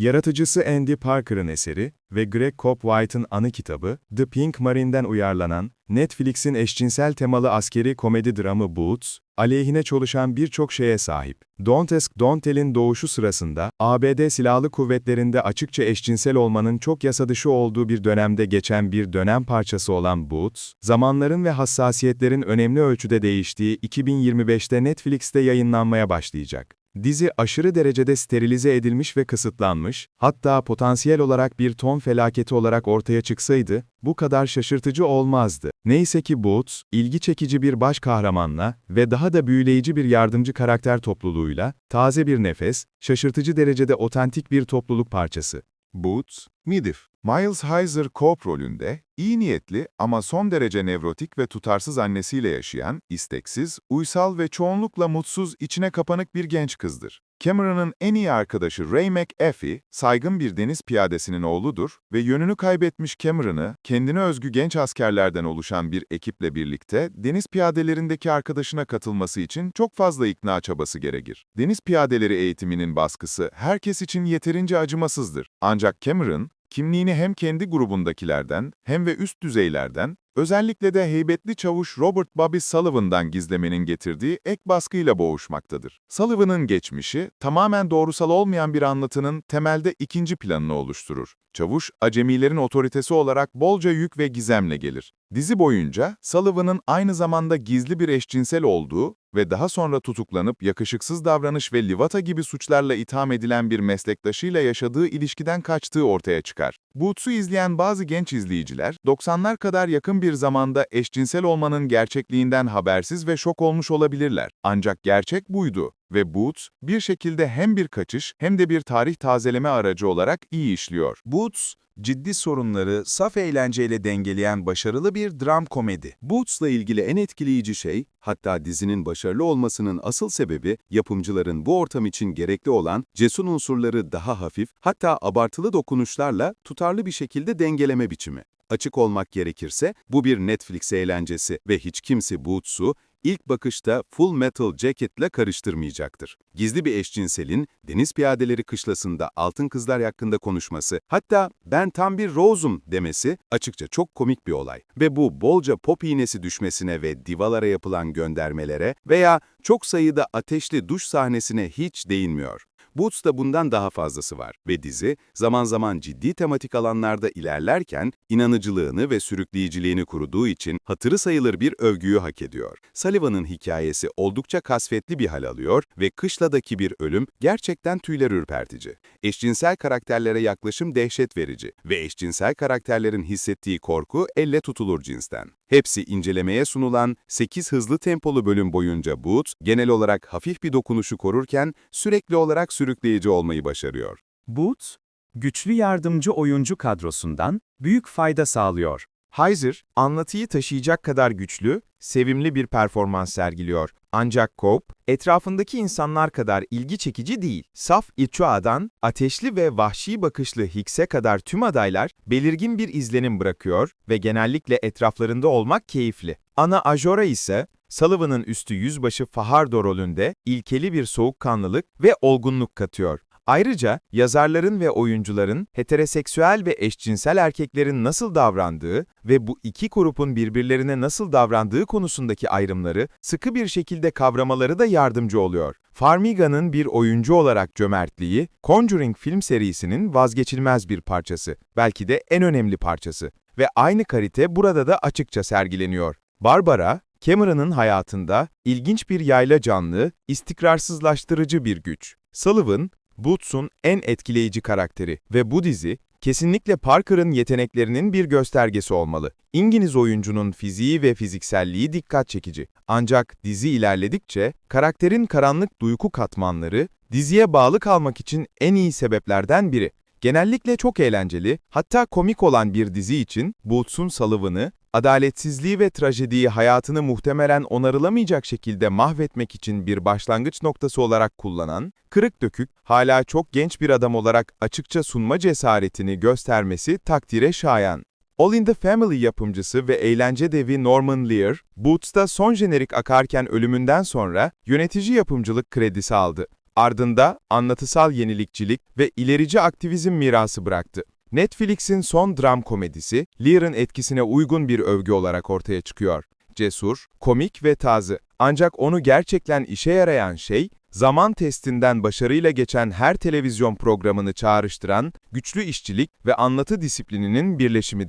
Yaratıcısı Andy Parker'ın eseri ve Greg Cobb White'ın anı kitabı, The Pink Marine'den uyarlanan, Netflix'in eşcinsel temalı askeri komedi dramı Boots, aleyhine çalışan birçok şeye sahip. Don't Ask Don't Tell'in doğuşu sırasında, ABD Silahlı Kuvvetleri'nde açıkça eşcinsel olmanın çok yasa dışı olduğu bir dönemde geçen bir dönem parçası olan Boots, zamanların ve hassasiyetlerin önemli ölçüde değiştiği 2025'te Netflix'te yayınlanmaya başlayacak. Dizi aşırı derecede sterilize edilmiş ve kısıtlanmış, hatta potansiyel olarak bir ton felaketi olarak ortaya çıksaydı, bu kadar şaşırtıcı olmazdı. Neyse ki Boots, ilgi çekici bir baş kahramanla ve daha da büyüleyici bir yardımcı karakter topluluğuyla, taze bir nefes, şaşırtıcı derecede otantik bir topluluk parçası. Boots, Midif. Miles Heiser Cope rolünde, iyi niyetli ama son derece nevrotik ve tutarsız annesiyle yaşayan, isteksiz, uysal ve çoğunlukla mutsuz, içine kapanık bir genç kızdır. Cameron'ın en iyi arkadaşı Ray McAfee, saygın bir deniz piyadesinin oğludur ve yönünü kaybetmiş Cameron'ı, kendine özgü genç askerlerden oluşan bir ekiple birlikte deniz piyadelerindeki arkadaşına katılması için çok fazla ikna çabası gerekir. Deniz piyadeleri eğitiminin baskısı herkes için yeterince acımasızdır. Ancak Cameron, kimliğini hem kendi grubundakilerden hem ve üst düzeylerden, özellikle de heybetli çavuş Robert Bobby Sullivan'dan gizlemenin getirdiği ek baskıyla boğuşmaktadır. Sullivan'ın geçmişi, tamamen doğrusal olmayan bir anlatının temelde ikinci planını oluşturur. Çavuş, acemilerin otoritesi olarak bolca yük ve gizemle gelir. Dizi boyunca Sullivan'ın aynı zamanda gizli bir eşcinsel olduğu ve daha sonra tutuklanıp yakışıksız davranış ve livata gibi suçlarla itham edilen bir meslektaşıyla yaşadığı ilişkiden kaçtığı ortaya çıkar. Boots'u izleyen bazı genç izleyiciler, 90'lar kadar yakın bir zamanda eşcinsel olmanın gerçekliğinden habersiz ve şok olmuş olabilirler. Ancak gerçek buydu ve Boots, bir şekilde hem bir kaçış hem de bir tarih tazeleme aracı olarak iyi işliyor. Boots, ciddi sorunları saf eğlenceyle dengeleyen başarılı bir dram komedi. Boots'la ilgili en etkileyici şey, hatta dizinin başarılı olmasının asıl sebebi, yapımcıların bu ortam için gerekli olan cesur unsurları daha hafif, hatta abartılı dokunuşlarla tutarlı bir şekilde dengeleme biçimi. Açık olmak gerekirse, bu bir Netflix eğlencesi ve hiç kimse Boots'u ilk bakışta Full Metal Jacket'la karıştırmayacaktır. Gizli bir eşcinselin deniz piyadeleri kışlasında altın kızlar hakkında konuşması, hatta ben tam bir Rose'um demesi açıkça çok komik bir olay. Ve bu bolca pop iğnesi düşmesine ve divalara yapılan göndermelere veya çok sayıda ateşli duş sahnesine hiç değinmiyor. Boots'ta bundan daha fazlası var ve dizi zaman zaman ciddi tematik alanlarda ilerlerken inanıcılığını ve sürükleyiciliğini kuruduğu için hatırı sayılır bir övgüyü hak ediyor. Sullivan'ın hikayesi oldukça kasvetli bir hal alıyor ve kışladaki bir ölüm gerçekten tüyler ürpertici. Eşcinsel karakterlere yaklaşım dehşet verici ve eşcinsel karakterlerin hissettiği korku elle tutulur cinsten. Hepsi incelemeye sunulan 8 hızlı tempolu bölüm boyunca Boots, genel olarak hafif bir dokunuşu korurken sürekli olarak sürükleyici olmayı başarıyor. Boots, güçlü yardımcı oyuncu kadrosundan büyük fayda sağlıyor. Heiser, anlatıyı taşıyacak kadar güçlü, sevimli bir performans sergiliyor. Ancak Cope, etrafındaki insanlar kadar ilgi çekici değil. Saf İçua'dan, ateşli ve vahşi bakışlı Hicks'e kadar tüm adaylar belirgin bir izlenim bırakıyor ve genellikle etraflarında olmak keyifli. Ana Ajora ise, Sullivan'ın üstü yüzbaşı Fajardo rolünde ilkeli bir soğukkanlılık ve olgunluk katıyor. Ayrıca yazarların ve oyuncuların heteroseksüel ve eşcinsel erkeklerin nasıl davrandığı ve bu iki grupun birbirlerine nasıl davrandığı konusundaki ayrımları sıkı bir şekilde kavramaları da yardımcı oluyor. Farmiga'nın bir oyuncu olarak cömertliği, Conjuring film serisinin vazgeçilmez bir parçası, belki de en önemli parçası ve aynı kalite burada da açıkça sergileniyor. Barbara, Cameron'ın hayatında ilginç bir yayla canlı, istikrarsızlaştırıcı bir güç. Sullivan, Boots'un en etkileyici karakteri ve bu dizi, kesinlikle Parker'ın yeteneklerinin bir göstergesi olmalı. İngiliz oyuncunun fiziği ve fizikselliği dikkat çekici. Ancak dizi ilerledikçe, karakterin karanlık duygu katmanları, diziye bağlı kalmak için en iyi sebeplerden biri. Genellikle çok eğlenceli, hatta komik olan bir dizi için Boots'un Sullivan'ı, adaletsizliği ve trajediyi hayatını muhtemelen onarılamayacak şekilde mahvetmek için bir başlangıç noktası olarak kullanan, kırık dökük, hala çok genç bir adam olarak açıkça sunma cesaretini göstermesi takdire şayan. All in the Family yapımcısı ve eğlence devi Norman Lear, Boots'ta son jenerik akarken ölümünden sonra yönetici yapımcılık kredisi aldı. Ardında anlatısal yenilikçilik ve ilerici aktivizm mirası bıraktı. Netflix'in son dram komedisi, Lear'ın etkisine uygun bir övgü olarak ortaya çıkıyor. Cesur, komik ve taze. Ancak onu gerçekten işe yarayan şey, zaman testinden başarıyla geçen her televizyon programını çağrıştıran güçlü işçilik ve anlatı disiplininin birleşimidir.